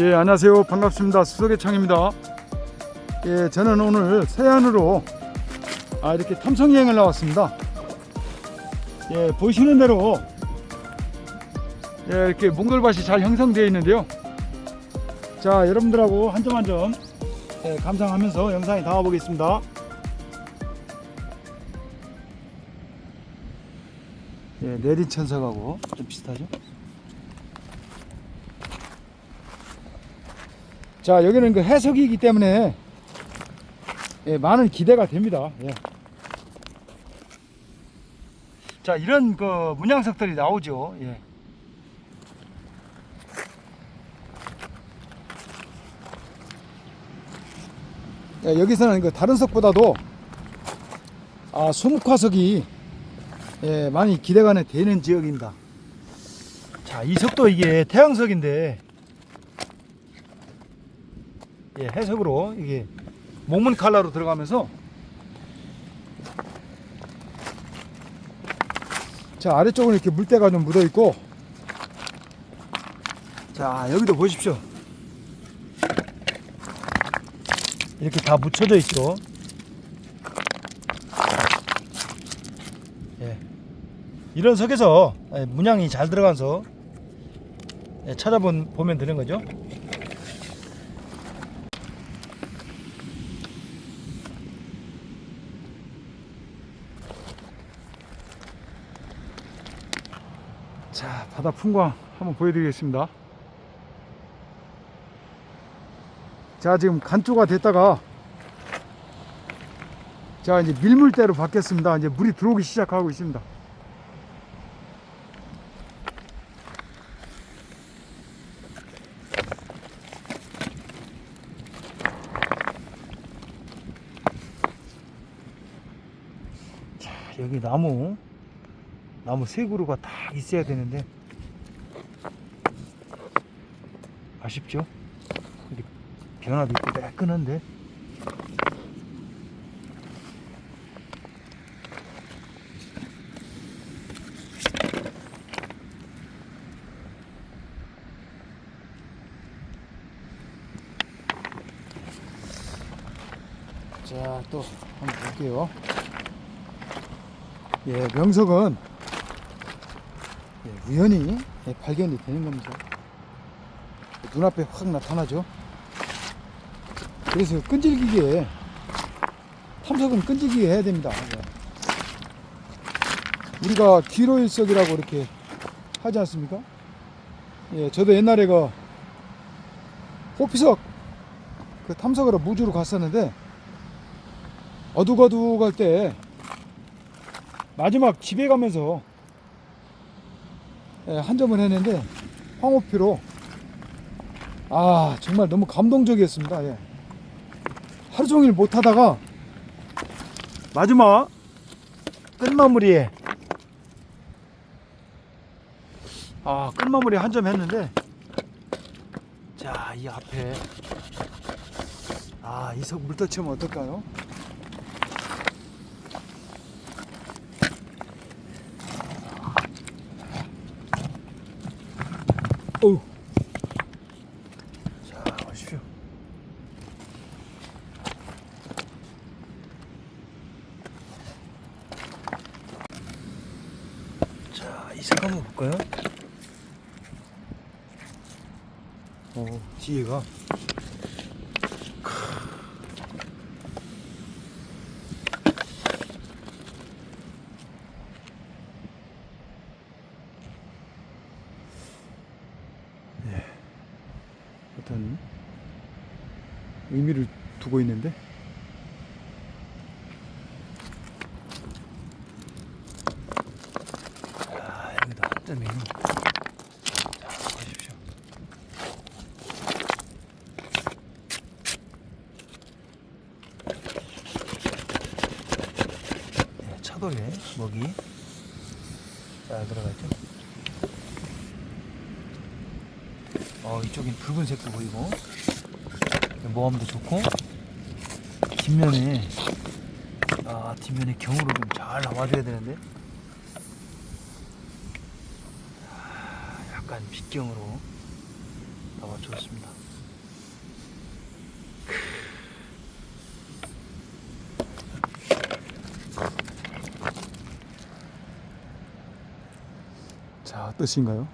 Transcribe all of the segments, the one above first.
예, 안녕하세요. 반갑습니다. 수석의 창입니다. 예, 저는 오늘 서해안으로 아, 이렇게 탐성 여행을 나왔습니다. 예, 보시는 대로 예, 이렇게 몽돌밭이 잘 형성되어 있는데요. 자, 여러분들하고 한 점 한점 예, 감상하면서 영상에 담아 보겠습니다. 예, 내린 천석하고 좀 비슷하죠? 자 여기는 그 해석이기 때문에 예, 많은 기대가 됩니다. 예. 자 이런 그 문양석들이 나오죠. 예. 예, 여기서는 그 다른 석보다도 아, 수묵화석이 예, 많이 기대가 되는 지역입니다. 자, 이 석도 이게 태양석인데 예, 해석으로 이게 목문 칼라로 들어가면서 자 아래쪽은 이렇게 물때가 좀 묻어 있고. 자 여기도 보십시오. 이렇게 다 묻혀져 있죠. 예. 이런 석에서 예, 문양이 잘 들어가서 예, 찾아본 보면 되는 거죠 자, 바다 풍광 한번 보여드리겠습니다. 자, 지금 간조가 됐다가 자, 이제 밀물대로 바뀌었습니다. 이제 물이 들어오기 시작하고 있습니다. 자, 여기 나무 나무 세 그루가 다 있어야 되는데. 아쉽죠? 이렇게 변화도 있고 매끈한데. 자 또 한번 볼게요. 예 명석은 예, 우연히 예, 발견이 되는 겁니다. 눈앞에 확 나타나죠. 그래서 끈질기게 탐석은 끈질기게 해야 됩니다. 예. 우리가 기로일석이라고 이렇게 하지 않습니까? 예, 저도 옛날에 그 호피석 그 탐석으로 무주로 갔었는데 어둑어둑할 때 마지막 집에 가면서 예, 한 점을 했는데 황호피로 아 정말 너무 감동적이었습니다. 예. 하루 종일 못 하다가 마지막 끝마무리에 아 끝마무리 한 점 했는데 자 이 앞에 아이석 물터치면 어떨까요? 어우. 자, 보십시오. 자, 이색 한번 볼까요? 어, 뒤에가. 어떤 의미를 두고 있는데? 아 여기다 한 점이 자 보십시오 네, 차돌에 먹이. 잘 들어가죠. 어, 이쪽엔 붉은색도 보이고 모함도 좋고 뒷면에 아 뒷면에 경으로 좀 잘 나와줘야 되는데 아, 약간 빗경으로 나와줬습니다 자 뜻인가요?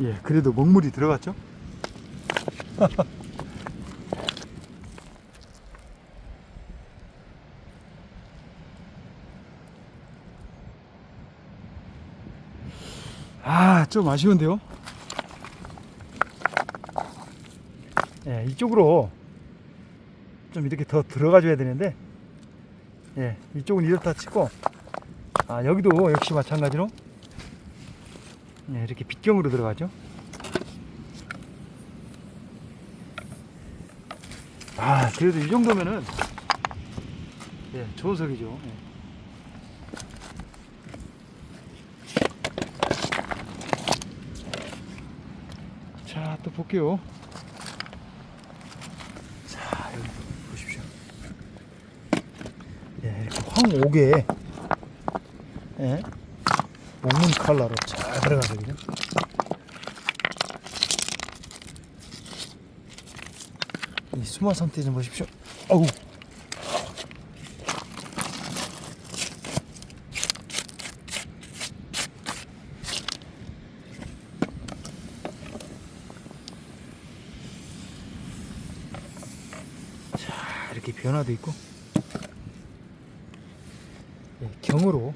예, 그래도 먹물이 들어갔죠? 아, 좀 아쉬운데요? 예, 이쪽으로 좀 이렇게 더 들어가 줘야 되는데, 예, 이쪽은 이렇다 치고, 아, 여기도 역시 마찬가지로, 예, 이렇게 빗경으로 들어가죠. 아, 그래도 이 정도면은, 예, 좋은 석이죠. 예. 자, 또 볼게요. 자, 여기 보십시오. 예, 이렇게 황옥에, 예, 칼라로 잘 들어가거든요. 이 수마 상태 좀 보십시오. 어우. 자, 이렇게 변화도 있고. 예, 경으로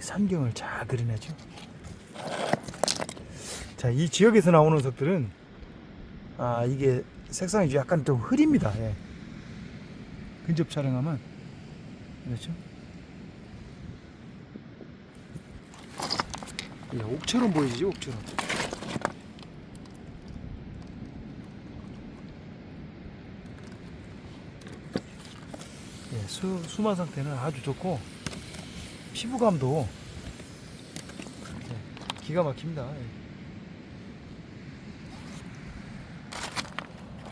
이렇게 잘 그려내죠. 자, 이 지역에서 나오는 석들은 아 이게 색상이 약간 좀 흐립니다. 예. 근접 촬영하면 그렇죠. 예, 옥처럼 보이지 옥처럼. 예, 수, 수마 상태는 아주 좋고 피부감도 예, 기가 막힙니다. 예.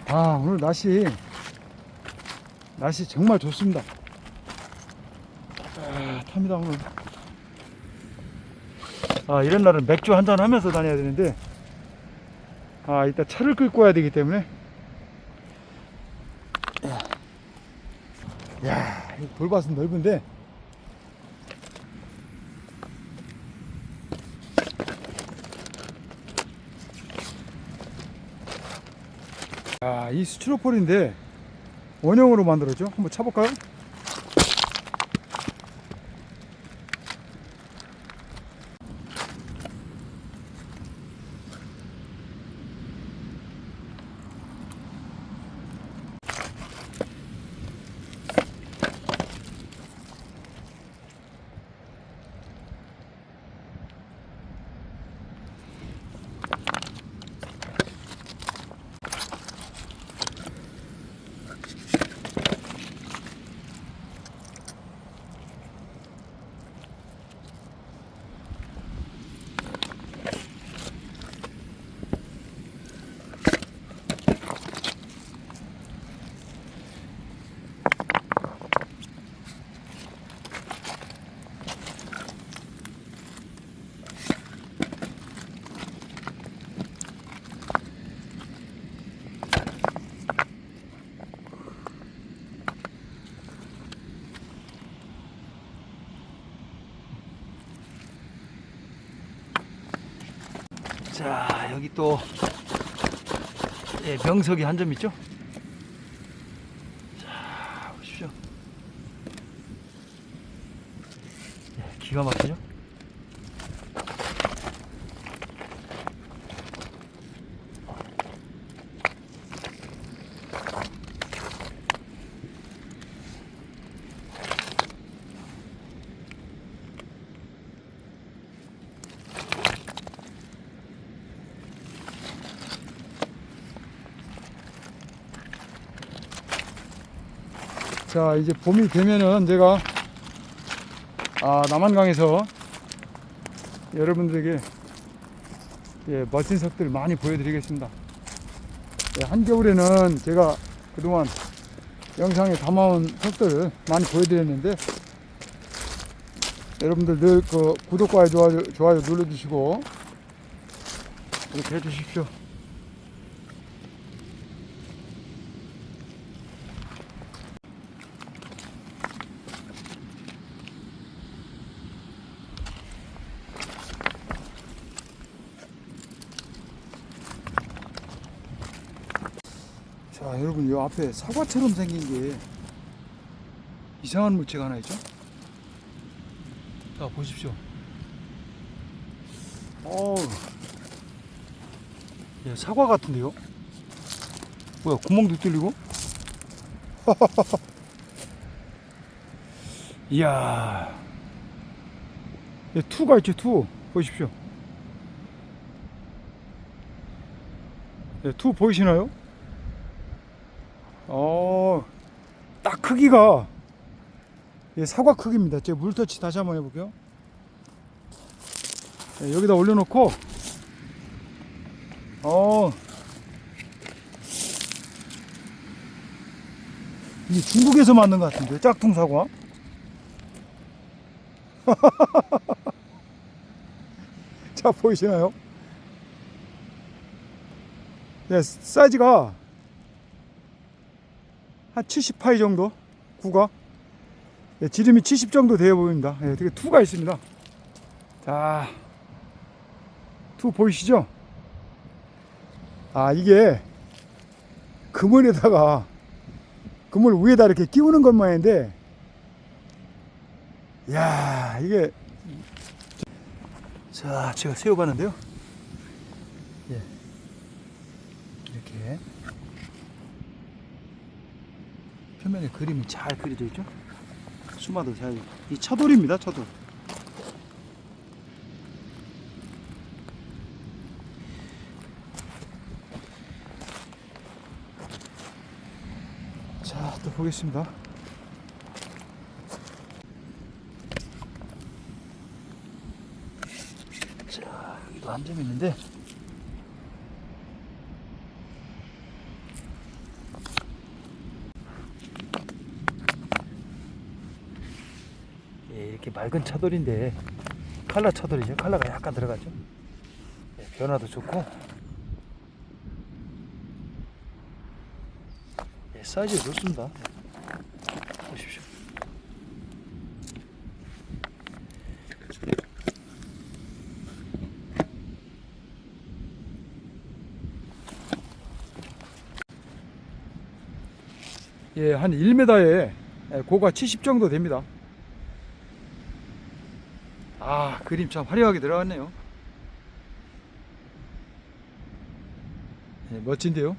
아 오늘 날씨 날씨 정말 좋습니다 아, 탑니다 오늘 아 이런 날은 맥주 한잔 하면서 다녀야 되는데 아 이따 차를 끌고 와야 되기 때문에 야, 야이 돌밭은 넓은데 아, 이 스티로폴인데 원형으로 만들었죠. 한번 차볼까요? 자, 여기 또 예, 명석이 한 점 있죠? 자, 보십시오. 예, 기가 막히죠? 자 이제 봄이 되면은 제가 아 남한강에서 여러분들에게 예, 멋진 석들 많이 보여드리겠습니다. 예, 한겨울에는 제가 그동안 영상에 담아온 석들을 많이 보여드렸는데 여러분들 늘 그 구독과 좋아요, 좋아요 눌러주시고 이렇게 해주십시오. 자, 여러분, 이 앞에 사과처럼 생긴 게 이상한 물체가 하나 있죠? 자, 보십시오. 어우, 예, 사과 같은데요? 뭐야, 구멍도 뚫리고? 이야, 예, 투가 있죠, 투. 보십시오. 예, 투 보이시나요? 어, 딱 크기가 예, 사과 크기입니다. 제가 물터치 다시 한번 해볼게요. 예, 여기다 올려놓고, 어, 이 중국에서 만든 것 같은데 짝퉁 사과. 자 보이시나요? 네, 사이즈가 한 70파이 정도 구가 예, 지름이 70 정도 되어 보입니다. 예, 되게 투가 있습니다. 자, 투 보이시죠? 아 이게 그물에다가 그물 위에다 이렇게 끼우는 것만인데, 야 이게 자 제가 세워봤는데요. 예, 이렇게 표면에 그림이 잘 그려져 있죠. 수마도 잘, 이 차돌입니다, 차돌. 자, 또 보겠습니다. 자, 여기도 한 점 있는데. 예, 이렇게 맑은 차돌인데 칼라 차돌이죠. 칼라가 약간 들어가죠. 예, 변화도 좋고. 예, 사이즈 좋습니다. 보십시오. 예, 한 1m에 고가 70 정도 됩니다. 아, 그림 참 화려하게 들어갔네요. 예, 멋진데요?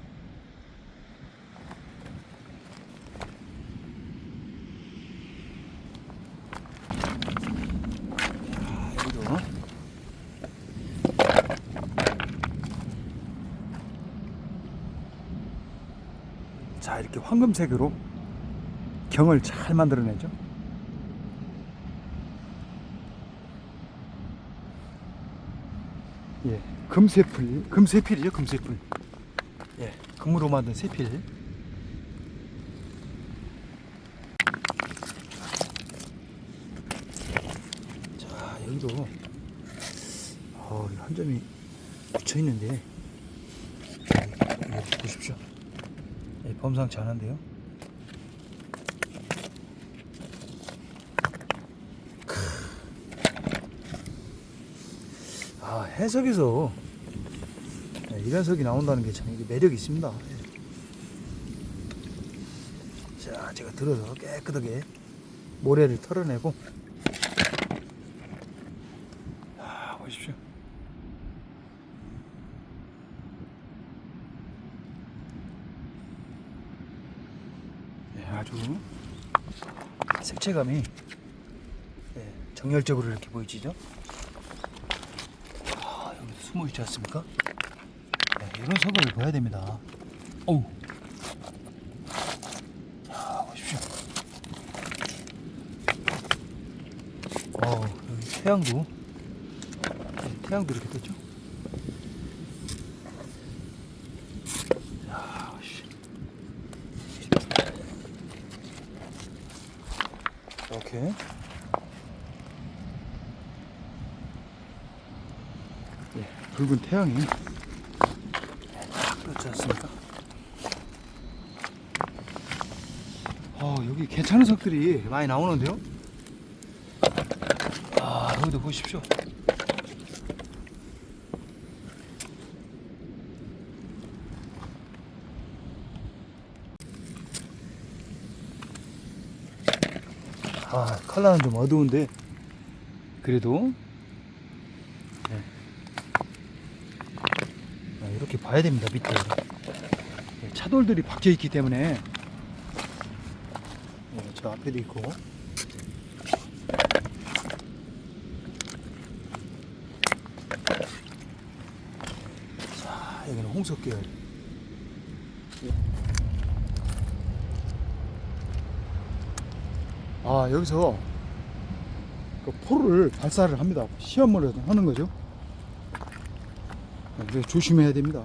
자, 이렇게 황금색으로 경을 잘 만들어내죠. 예, 금세필, 금세필이죠, 금세필. 예, 금으로 만든 세필. 자, 여기도 어, 이한 점이 붙여 있는데 여기 보십시오. 예, 범상치 않은데요. 아, 해석에서 네, 이런 석이 나온다는 게 참 매력이 있습니다. 예. 자, 제가 들어서 깨끗하게 모래를 털어내고 아, 보십시오. 네, 아주 색채감이 예, 정열적으로 이렇게 보이지죠? 숨어 있지 않습니까? 네, 이런 석을 봐야 됩니다. 어우. 자, 보십시오. 어, 여기 태양도, 네, 태양도 이렇게 됐죠? 붉은 태양이 그렇지 않습니까? 어, 여기 괜찮은 석들이 많이 나오는데요? 아, 여기도 보십시오. 아, 컬러는 좀 어두운데, 그래도 봐야 됩니다 밑에 네, 차돌들이 박혀 있기 때문에. 네, 저 앞에도 있고. 자 여기는 홍석 계열. 아 여기서 그 포를 발사를 합니다. 시험을 하는 거죠. 조심해야 됩니다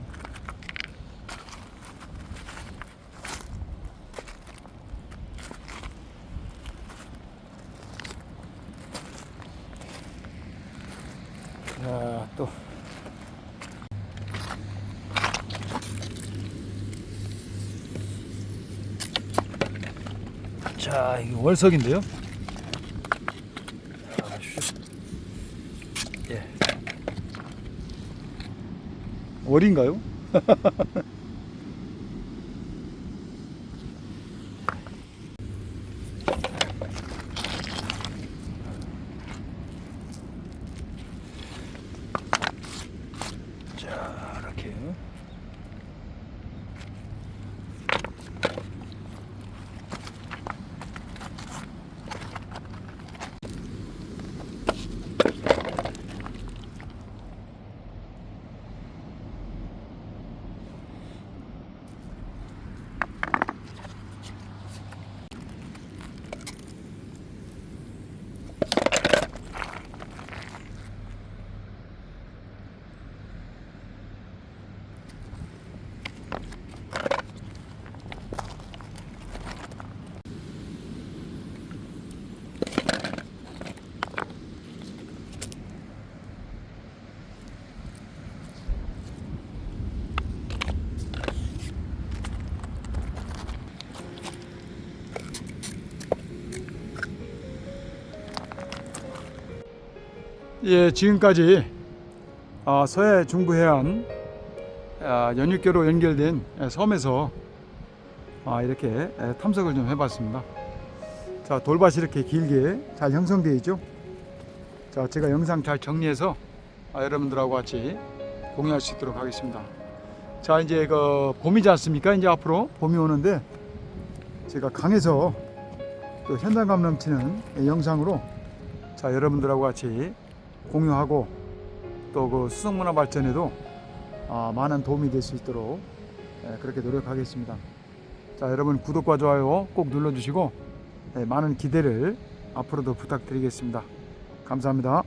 자, 또. 자, 이게 월석인데요. 아, 슈. 예. 월인가요? 자, 이렇게. 예, 지금까지 아, 서해 중부 해안 아, 연육교로 연결된 예, 섬에서 아, 이렇게 예, 탐색을 좀 해봤습니다. 자, 돌밭이 이렇게 길게 잘 형성되어 있죠. 자, 제가 영상 잘 정리해서 아, 여러분들하고 같이 공유할 수 있도록 하겠습니다. 자, 이제 그 봄이지 않습니까? 이제 앞으로 봄이 오는데 제가 강에서 또 현장감 넘치는 이 영상으로 자, 여러분들하고 같이 공유하고 또 그 수성문화 발전에도 아, 많은 도움이 될 수 있도록 예, 그렇게 노력하겠습니다. 자, 여러분 구독과 좋아요 꼭 눌러주시고 예, 많은 기대를 앞으로도 부탁드리겠습니다. 감사합니다.